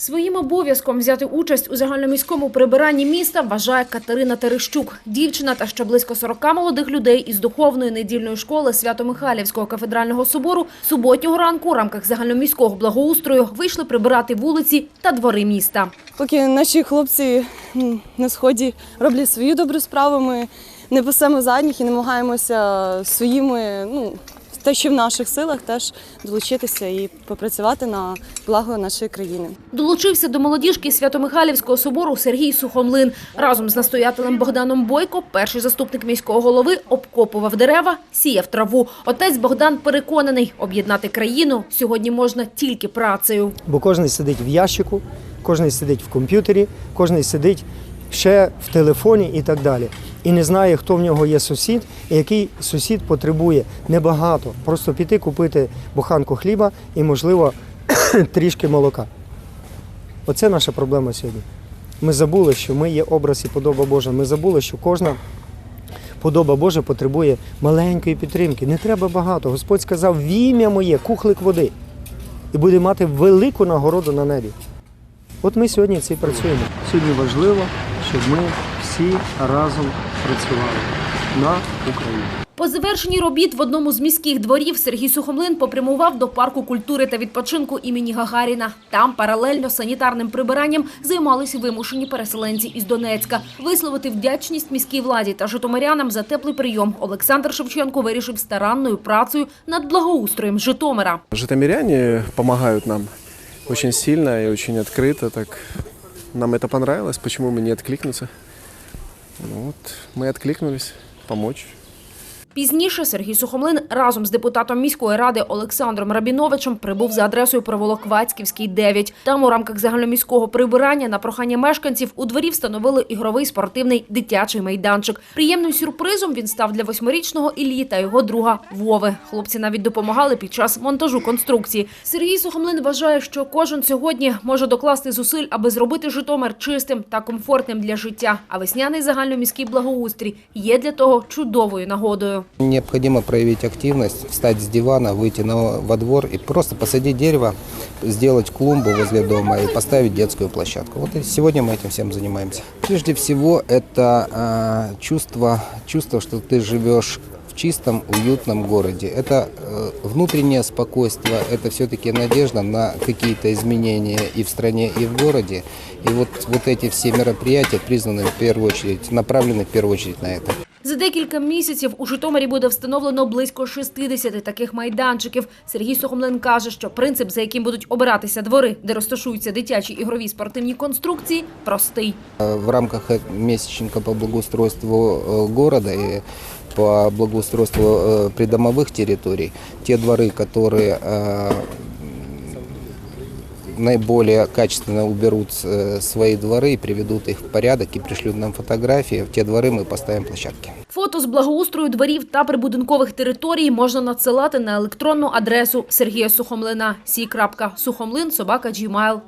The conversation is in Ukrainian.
Своїм обов'язком взяти участь у загальноміському прибиранні міста вважає Катерина Терещук. Дівчина та ще близько 40 молодих людей із духовної недільної школи Свято-Михайлівського кафедрального собору суботнього ранку у рамках загальноміського благоустрою вийшли прибирати вулиці та двори міста. Поки наші хлопці на сході роблять свою добру справу, ми не пасемо задніх і намагаємося своїми, ну те, що в наших силах, теж долучитися і попрацювати на благо нашої країни. Долучився до молодіжки Свято-Михайлівського собору Сергій Сухомлин. Разом з настоятелем Богданом Бойко, перший заступник міського голови, обкопував дерева, сіяв траву. Отець Богдан переконаний, об'єднати країну сьогодні можна тільки працею. Бо кожен сидить в ящику, кожен сидить в комп'ютері, кожен сидить ще в телефоні і так далі. І не знає, хто в нього є сусід, і який сусід потребує небагато. Просто піти купити буханку хліба і, можливо, трішки молока. Оце наша проблема сьогодні. Ми забули, що ми є образ і подоба Божа. Ми забули, що кожна подоба Божа потребує маленької підтримки. Не треба багато. Господь сказав: в ім'я моє кухлик води і буде мати велику нагороду на небі. От ми сьогодні це працюємо. Сьогодні важливо, щоб ми всі разом працювали на Україну. По завершенні робіт в одному з міських дворів Сергій Сухомлин попрямував до парку культури та відпочинку імені Гагаріна. Там паралельно санітарним прибиранням займалися вимушені переселенці із Донецька. Висловити вдячність міській владі та житомирянам за теплий прийом Олександр Шевченко вирішив старанною працею над благоустроєм Житомира. Житомиряне помогают нам очень сильно и очень открыто. Так нам это понравилось. Почему мы не откликнуться? Ну вот, мы откликнулись помочь. Пізніше Сергій Сухомлин разом з депутатом міської ради Олександром Рабіновичем прибув за адресою провулок Вацьківський, 9. Там у рамках загальноміського прибирання на прохання мешканців у дворі встановили ігровий спортивний дитячий майданчик. Приємним сюрпризом він став для восьмирічного Іллі та його друга Вови. Хлопці навіть допомагали під час монтажу конструкції. Сергій Сухомлин вважає, що кожен сьогодні може докласти зусиль, аби зробити Житомир чистим та комфортним для життя. А весняний загальноміський благоустрій є для того чудовою нагодою. Необходимо проявить активность, встать с дивана, выйти на, во двор и просто посадить дерево, сделать клумбу возле дома и поставить детскую площадку. Вот и сегодня мы этим всем занимаемся. Прежде всего, это а, чувство, чувство, что ты живешь в чистом, уютном городе. Это э, внутреннее спокойствие, это все-таки надежда на какие-то изменения и в стране, и в городе. И вот, вот эти все мероприятия признаны в первую очередь, направлены в первую очередь на это. За декілька місяців у Житомирі буде встановлено близько 60 таких майданчиків. Сергій Сухомлин каже, що принцип, за яким будуть обиратися двори, де розташуються дитячі ігрові спортивні конструкції, простий. Э, В рамках э, месячника по благоустройству э, города и по благоустройству э, придомовых территорий, те дворы, которые э, наиболее качественно уберут э, свои дворы и приведут их в порядок и пришлют нам фотографии, в те дворы мы поставим площадки. Фото з благоустрою дворів та прибудинкових територій можна надсилати на електронну адресу Сергія Сухомлина sі.сухомлин.gmail.com.